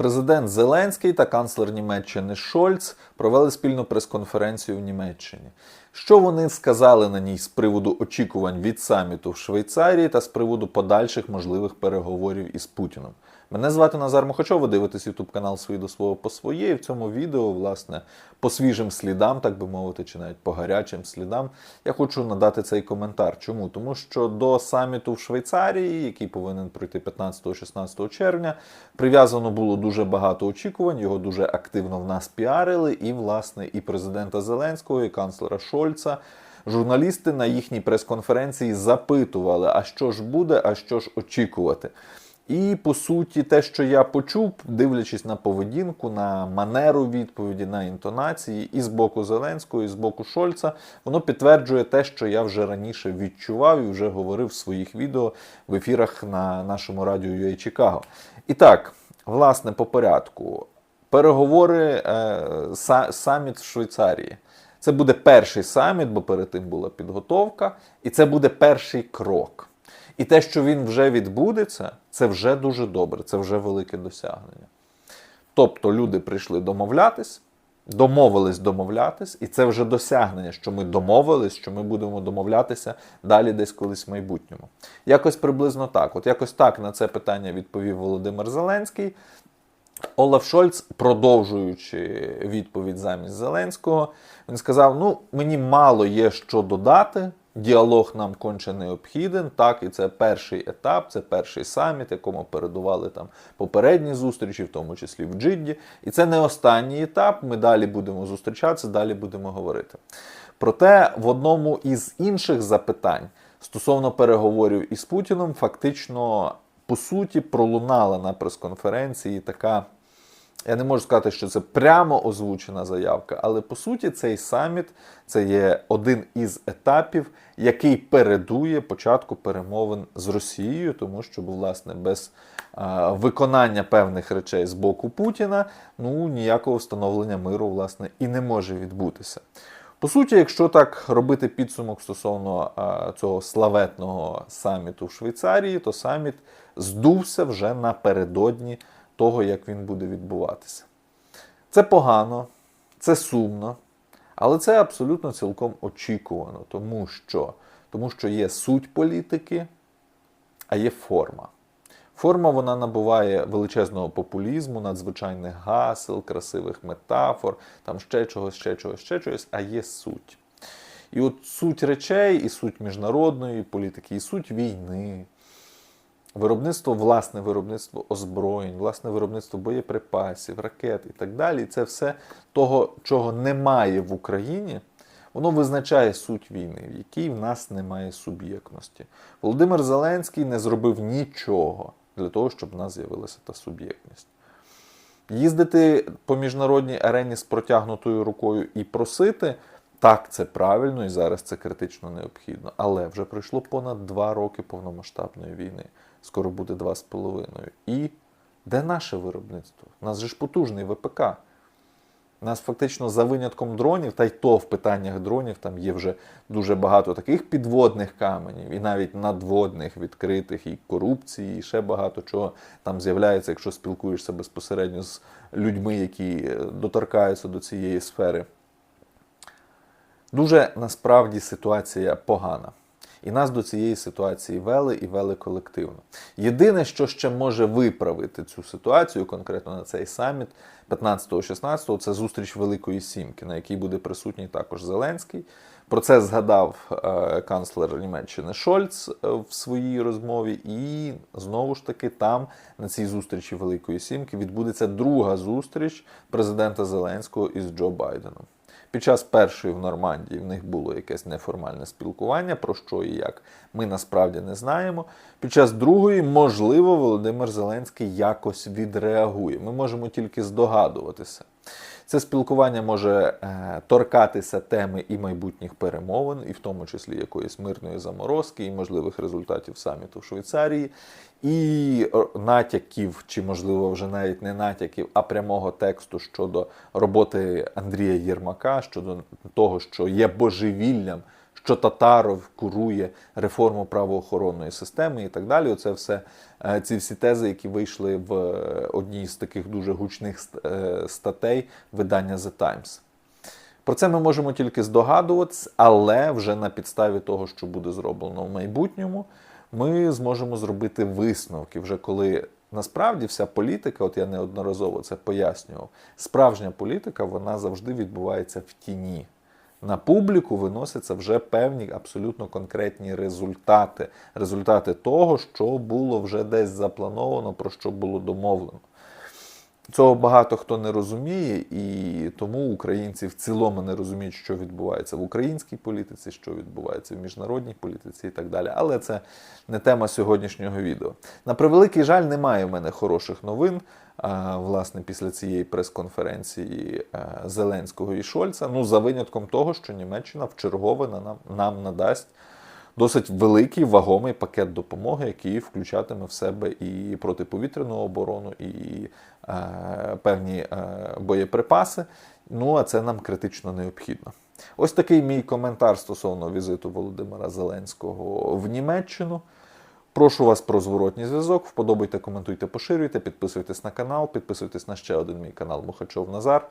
Президент Зеленський та канцлер Німеччини Шольц провели спільну прес-конференцію в Німеччині. Що вони сказали на ній з приводу очікувань від саміту в Швейцарії та з приводу подальших можливих переговорів із Путіним? Мене звати Назар Мохачов, ви дивитесь YouTube канал «Свої до свого по своє. І в цьому відео, власне, по свіжим слідам, так би мовити, чи навіть по гарячим слідам, я хочу надати цей коментар. Чому? Тому що до саміту в Швейцарії, який повинен пройти 15-16 червня, прив'язано було дуже багато очікувань. Його дуже активно в нас піарили, і, власне, і президента Зеленського, і канцлера Шольца. Журналісти на їхній прес-конференції запитували, а що ж буде, а що ж очікувати. І по суті, те, що я почув, дивлячись на поведінку, на манеру відповіді, на інтонації, і з боку Зеленського, і з боку Шольца, воно підтверджує те, що я вже раніше відчував і вже говорив в своїх відео в ефірах на нашому радіо UA Чикаго. І так, власне, по порядку. Переговори е, са- саміт в Швейцарії. Це буде перший саміт, бо перед тим була підготовка, і це буде перший крок. І те, що він вже відбудеться, це вже дуже добре, це вже велике досягнення. Тобто люди прийшли домовлятись, домовились домовлятись, і це вже досягнення, що ми домовились, що ми будемо домовлятися далі десь колись в майбутньому. Якось приблизно так. От якось так на це питання відповів Володимир Зеленський. Олаф Шольц, продовжуючи відповідь замість Зеленського, він сказав: ну, мені мало є що додати. Діалог нам конче необхіден. Так, і це перший етап, це перший саміт, якому передували там попередні зустрічі, в тому числі в Джидді. І це не останній етап. Ми далі будемо зустрічатися, далі будемо говорити. Проте в одному із інших запитань стосовно переговорів із Путіним, фактично по суті пролунала на прес-конференції така. Я не можу сказати, що це прямо озвучена заявка, але по суті цей саміт це є один із етапів, який передує початку перемовин з Росією, тому що, власне, без а, виконання певних речей з боку Путіна ну ніякого встановлення миру власне і не може відбутися. По суті, якщо так робити підсумок стосовно а, цього славетного саміту в Швейцарії, то саміт здувся вже напередодні того, як він буде відбуватися. Це погано, це сумно, але це абсолютно цілком очікувано, тому що, тому що є суть політики, а є форма. Форма вона набуває величезного популізму, надзвичайних гасел, красивих метафор, там ще чогось, ще чогось, ще чогось, а є суть. І от суть речей, і суть міжнародної політики, і суть війни, виробництво, власне виробництво озброєнь, власне виробництво боєприпасів, ракет і так далі. Це все того, чого немає в Україні, воно визначає суть війни, в якій в нас немає суб'єктності. Володимир Зеленський не зробив нічого для того, щоб в нас з'явилася та суб'єктність. Їздити по міжнародній арені з протягнутою рукою і просити. Так, це правильно і зараз це критично необхідно. Але вже пройшло понад два роки повномасштабної війни. Скоро буде два з половиною. І де наше виробництво? У нас же ж потужний ВПК. Нас фактично за винятком дронів, та й то в питаннях дронів там є вже дуже багато таких підводних каменів, і навіть надводних, відкритих, і корупції, і ще багато чого там з'являється, якщо спілкуєшся безпосередньо з людьми, які е, доторкаються до цієї сфери. Дуже насправді ситуація погана. І нас до цієї ситуації вели і вели колективно. Єдине, що ще може виправити цю ситуацію, конкретно на цей саміт 15-16, це зустріч Великої Сімки, на якій буде присутній також Зеленський. Про це згадав е, канцлер Німеччини Шольц е, в своїй розмові. І знову ж таки, там на цій зустрічі Великої Сімки відбудеться друга зустріч президента Зеленського із Джо Байденом. Під час першої в Нормандії в них було якесь неформальне спілкування, про що і як ми насправді не знаємо. Під час другої, можливо, Володимир Зеленський якось відреагує. Ми можемо тільки здогадуватися. Це спілкування може е, торкатися теми і майбутніх перемовин, і в тому числі якоїсь мирної заморозки, і можливих результатів саміту в Швейцарії, і е, натяків, чи можливо вже навіть не натяків, а прямого тексту щодо роботи Андрія Єрмака, щодо того, що є божевіллям. Що Татаров курує реформу правоохоронної системи і так далі. Оце все е, ці всі тези, які вийшли в е, одній з таких дуже гучних е, статей видання The Times. Про це ми можемо тільки здогадуватись, але вже на підставі того, що буде зроблено в майбутньому, ми зможемо зробити висновки, вже коли насправді вся політика, от я неодноразово це пояснював, справжня політика вона завжди відбувається в тіні. На публіку виносяться вже певні абсолютно конкретні результати. Результати того, що було вже десь заплановано, про що було домовлено. Цього багато хто не розуміє, і тому українці в цілому не розуміють, що відбувається в українській політиці, що відбувається в міжнародній політиці і так далі. Але це не тема сьогоднішнього відео. На превеликий жаль, немає в мене хороших новин. Власне, після цієї прес-конференції е, Зеленського і Шольца. Ну, за винятком того, що Німеччина вчергове на нам, нам надасть досить великий вагомий пакет допомоги, який включатиме в себе і протиповітряну оборону, і е, певні е, боєприпаси. Ну а це нам критично необхідно. Ось такий мій коментар стосовно візиту Володимира Зеленського в Німеччину. Прошу вас про зворотній зв'язок. Вподобайте, коментуйте, поширюйте, підписуйтесь на канал, підписуйтесь на ще один мій канал Мухачов Назар.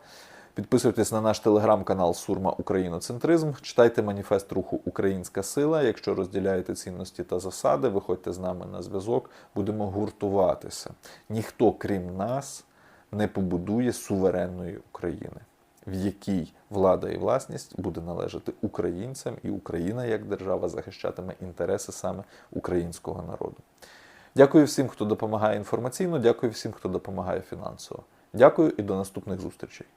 Підписуйтесь на наш телеграм-канал Сурма Україноцентризм. Читайте маніфест руху Українська сила. Якщо розділяєте цінності та засади, виходьте з нами на зв'язок. Будемо гуртуватися. Ніхто, крім нас, не побудує суверенної України, в якій влада і власність буде належати українцям, і Україна як держава захищатиме інтереси саме українського народу. Дякую всім, хто допомагає інформаційно. Дякую всім, хто допомагає фінансово. Дякую і до наступних зустрічей.